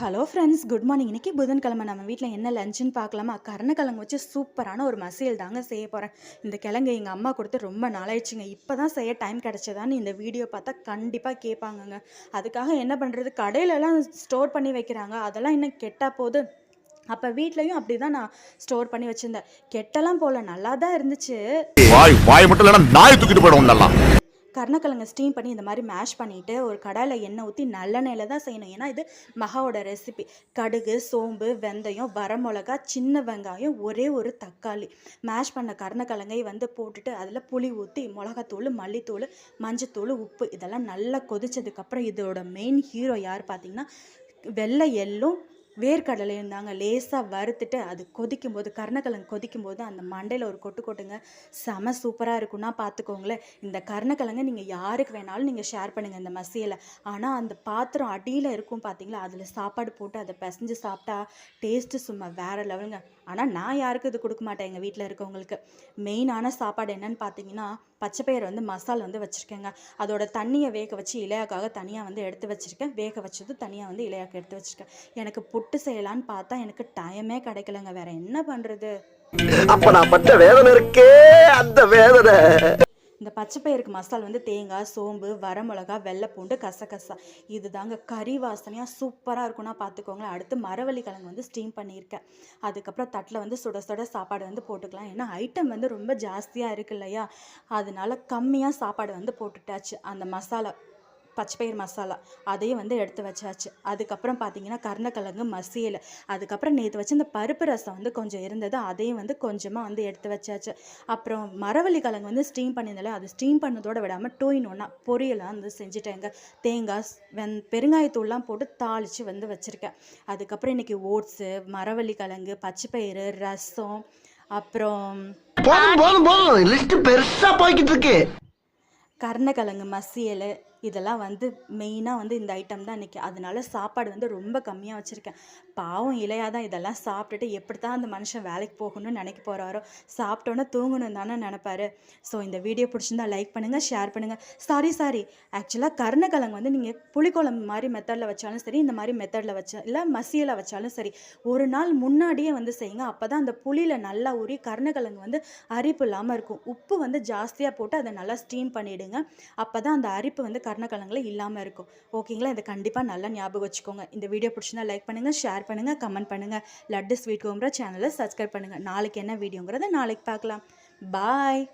Hello friends good morning இன்னைக்கு புதன்கிழமை. நம்ம வீட்டில் என்ன லஞ்சுன்னு பார்க்கலாமா? கருணக்கிழங்கு வச்சு சூப்பரான ஒரு மசியல் தாங்க செய்ய போகிறேன் இந்த கிழங்கு எங்கள் அம்மா கொடுத்து ரொம்ப நாளாயிடுச்சுங்க. இப்போ தான் செய்ய டைம் கிடச்சதான்னு இந்த வீடியோ பார்த்தா கண்டிப்பாக கேட்பாங்கங்க. அதுக்காக என்ன பண்ணுறது கடையிலலாம் ஸ்டோர் பண்ணி வைக்கிறாங்க. அதெல்லாம் இன்னும் கெட்டால் போகுது. அப்போ வீட்லேயும் அப்படி தான் நான் ஸ்டோர் பண்ணி வச்சுருந்தேன். கெட்டெல்லாம் போல நல்லா தான் இருந்துச்சு. வாய் வாய் மட்டும் இல்லைன்னா நாய் தூக்கிட்டு போயிடும் நல்லா. கருணக்கிழங்க ஸ்டீம் பண்ணி இந்த மாதிரி மேஷ் பண்ணிவிட்டு ஒரு கடாயில் எண்ணெய் ஊற்றி நல்லெண்ணெயில் தான் செய்யணும். ஏன்னா இது மகாவோட ரெசிபி கடுகு சோம்பு வெந்தயம் வரமிளகா சின்ன வெங்காயம் ஒரே ஒரு தக்காளி. மேஷ் பண்ண கருணக்கிழங்கை வந்து போட்டுட்டு அதில் புளி ஊற்றி மிளகாத்தூள் மல்லித்தூள் மஞ்சத்தூள் உப்பு இதெல்லாம் நல்லா கொதிச்சதுக்கப்புறம் இதோட மெயின் ஹீரோ யார் பார்த்தீங்கன்னா வெள்ளை எள்ளும் வேர்க்கடலையும் தாங்க லேசாக வறுத்துட்டு அது கொதிக்கும் போது கருணக்கிழங்கு கொதிக்கும் போது அந்த மண்டையில் ஒரு கொட்டு கொட்டுங்க. செம சூப்பராக இருக்குன்னா பார்த்துக்கோங்களேன் இந்த கருணக்கிழங்கு நீங்கள் யாருக்கு வேணாலும் நீங்கள் ஷேர் பண்ணுங்கள் இந்த மசியலை. ஆனால் அந்த பாத்திரம் அடியில் இருக்கும் பார்த்தீங்களா அதில் சாப்பாடு போட்டு அதை பிசைஞ்சு சாப்பிட்டா டேஸ்ட்டு சும்மா வேறு லெவலுங்க ஆனால் நான் யாருக்கும் இது கொடுக்க மாட்டேன் எங்கள் வீட்டில் இருக்கவங்களுக்கு. மெயினான சாப்பாடு என்னன்னு பார்த்தீங்கன்னா பச்சைப்பயிறு வந்து மசால் வந்து வச்சுருக்கேங்க. அதோட தண்ணியை வேக வச்சு இலையாக்காக தனியாக வந்து எடுத்து வச்சுருக்கேன். வேக வச்சது தனியாக வந்து இலையாக்க எடுத்து வச்சுருக்கேன். எனக்கு புட்டு செய்யலான்னு பார்த்தா எனக்கு டைமே கிடைக்கலங்க. வேற என்ன பண்ணுறது அப்ப நான் பட்ட வேதனை இருக்கே அந்த வேதனை. இந்த பச்சைப்பயிருக்கு மசால் வந்து தேங்காய் சோம்பு வரமிளகா வெள்ளைப்பூண்டு கசகசா. இது தாங்க கறி வாசனையாக சூப்பராக இருக்கும்னா பார்த்துக்கோங்களேன் அடுத்து மரவள்ளி கிழங்கு வந்து ஸ்டீம் பண்ணியிருக்கேன். அதுக்கப்புறம் தட்டில் வந்து சுட சுட சாப்பாடு வந்து போட்டுக்கலாம். ஏன்னா ஐட்டம் வந்து ரொம்ப ஜாஸ்தியாக இருக்கு இல்லையா? அதனால கம்மியாக சாப்பாடு வந்து போட்டுட்டாச்சு அந்த மசாலா. பச்சைப்பயிர் மசாலா அதையும் வந்து எடுத்து வச்சாச்சு. அதுக்கப்புறம் பார்த்தீங்கன்னா கருணக்கிழங்கு மசியல் அதுக்கப்புறம் நேற்று வச்சு இந்த பருப்பு ரசம் வந்து கொஞ்சம் இருந்தது. அதையும் வந்து கொஞ்சமாக வந்து எடுத்து வச்சாச்சு. அப்புறம் மரவள்ளி கிழங்கு வந்து ஸ்டீம் பண்ணியிருந்தாலே அது ஸ்டீம் பண்ணதோட விடாமல் டூ இன் ஒன்றா பொரியலாம் வந்து செஞ்சுட்டேங்க. தேங்காய் வெந் பெருங்காயத்தூள்லாம் போட்டு தாளித்து வந்து வச்சுருக்கேன். அதுக்கப்புறம் இன்றைக்கி ஓட்ஸு மரவள்ளி கிழங்கு பச்சைப்பயிறு ரசம் அப்புறம் போதும் போதும் போதும். லிஸ்ட் பெருசா போய்கிட்டு இருக்கு. கருணக்கிழங்கு மசியல் இதெல்லாம் வந்து மெயினாக வந்து இந்த ஐட்டம் தான் இன்றைக்கி அதனால சாப்பாடு வந்து ரொம்ப கம்மியாக வச்சுருக்கேன். பாவம் இலையாக தான் இதெல்லாம் சாப்பிட்டுட்டு எப்படி தான் அந்த மனுஷன் வேலைக்கு போகணும்னு நினைக்க போகிறாரோ சாப்பிட்டோன்னே தூங்கணும் தானே நினப்பாரு. ஸோ இந்த வீடியோ பிடிச்சிருந்தா லைக் பண்ணுங்கள் ஷேர் பண்ணுங்கள் சாரி சாரி ஆக்சுவலாக கருணக்கிழங்கு வந்து நீங்கள் புளிக்குழம்பு மாதிரி மெத்தடில் வச்சாலும் சரி இந்த மாதிரி மெத்தடில் வச்சா இல்லை மசியில் வச்சாலும் சரி ஒரு நாள் முன்னாடியே வந்து செய்யுங்க. அப்போ தான் அந்த புளியில் நல்லா ஊறி கருணக்கிழங்கு வந்து அரிப்பு இல்லாமல் இருக்கும். உப்பு வந்து ஜாஸ்தியாக போட்டு அதை நல்லா ஸ்டீம் பண்ணிவிடுங்க அப்போ தான் அந்த அரிப்பு வந்து கருணக்கிழங்குல இல்லாமல் இருக்கும். ஓகேங்களா? இதை கண்டிப்பாக நல்லா ஞாபகம் வச்சுக்கோங்க. இந்த வீடியோ பிடிச்சிருந்தா லைக் பண்ணுங்கள் ஷேர் பண்ணுங்கள் கமெண்ட் பண்ணுங்கள் லட்டு ஸ்வீட் கோம்புற சேனலை சப்ஸ்கிரைப் பண்ணுங்கள் நாளைக்கு என்ன வீடியோங்கிறத நாளைக்கு பார்க்கலாம். பாய்.